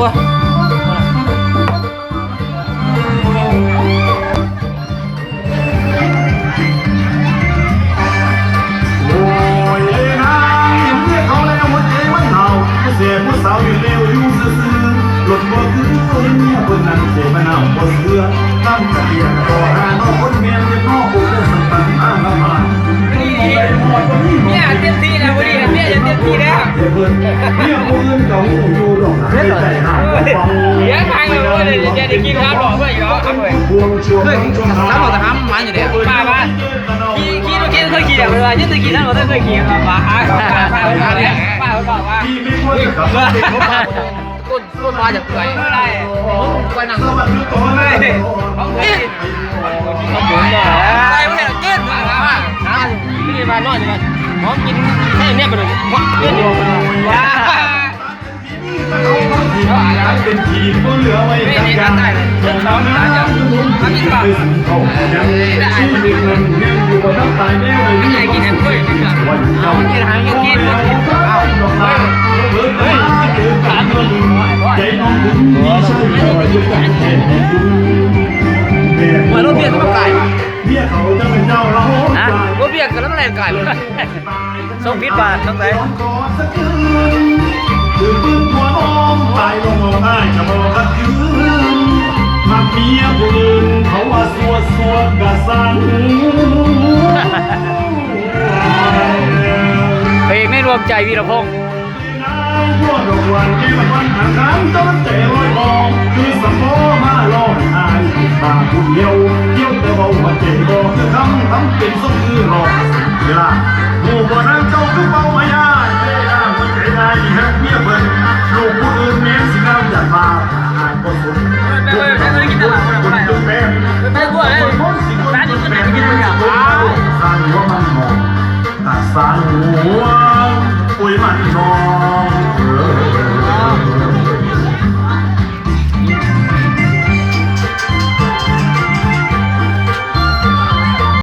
บัวโอ้ยเอ้ยนางเห็นเมียเขาแล้วหัวใจมันเห่าผู้เสียผู้สาวอยู่เร็วอยู่ซื่อๆหล่นบ่คือเห็นเมียคนนั้นเจ็บมันเอาบ่เสือตั้งแต่เรียนต่อหาน้องคนเมียเรียนน้องผู้เล่นมันตั้งอ้างละมาเนี่ยเต็มที่แล้ววันนี้เนี่ยจะเต็มที่แล้ว ดี๋ยวทางเลยว่าเดี๋ยวจะกินข้าวหล่อเพื่อนอยู่แล้วครับเว้ยพวงช่วงช่วงทำหมดทำมันอยู่เนี่ยป้าบ้านขี่ขี่รถขี่เคยขี่แบบเลยยิ่งเคยขี่นั่นเราเคยขี่ครับป้าป้าป้าป้าเนี่ยป้าเขาบอกว่าที่ไม่ควรจะกลับมาเป็นของเราก้นก้นมาจากไหนไม่ได้ไปนั่งสวัสดีตัวเลยเขากินเขาหมุนเลยใส่ไม่ได้กินมาว่าน้าพี่มานอนอยู่กันหอมกินแค่นี้ไปเลย กินว้าเป็นทีมก็เหลือไว้กันกันจะทำนะจะทำที่แบบเขายังชีวิตมันยังอยู่บนน้ำตายแน่เลยนี่วันเรากินหางกินเอาเฮ้ยเฮ้ยเจอการเงินใจน้องคุณมีช่วยคอยอยู่กันแทนคุณเหมือนรถเบียร์กับไก่เบี้ยเขาจะเป็นเจ้าเรานะรถเบียร์กับน้ำแรงไก่ส่งพิษบาทตั้งแต่ กะสันเพลงไม่รวมใจวีรพงษ์นางพวกดอกวันเอวันวันหางน้ำต้นเตะลอยมองคือสมอมาลอยอายตาผู้เดียวเที่ยวแต่เบาหัวใจบอกคือคำคำเป็นสมคือรอเวลาหมู่บ่นางเจ้าคือเบาไม่ได้หัวใจได้แค่เมียเพิ่นลูกผู้อื่นแม่สิน้ำอยากมาอายก็สุด ตาสร้า